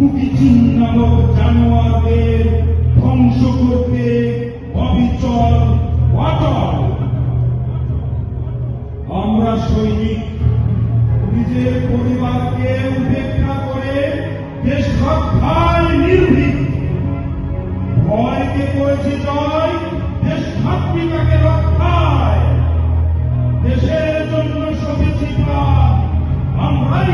কুকিচিন নামক জানোয়ারদের ধ্বংস করতে অবিচল অটল। আমরা সৈনিক, নিজের পরিবারকে উপেক্ষা করে দেশ রক্ষায় নির্ভীক। ভয়কে করেছে জয়, দেশ রক্ষায়। দেশের জন্য সবেছি প্রাণ, আমরাই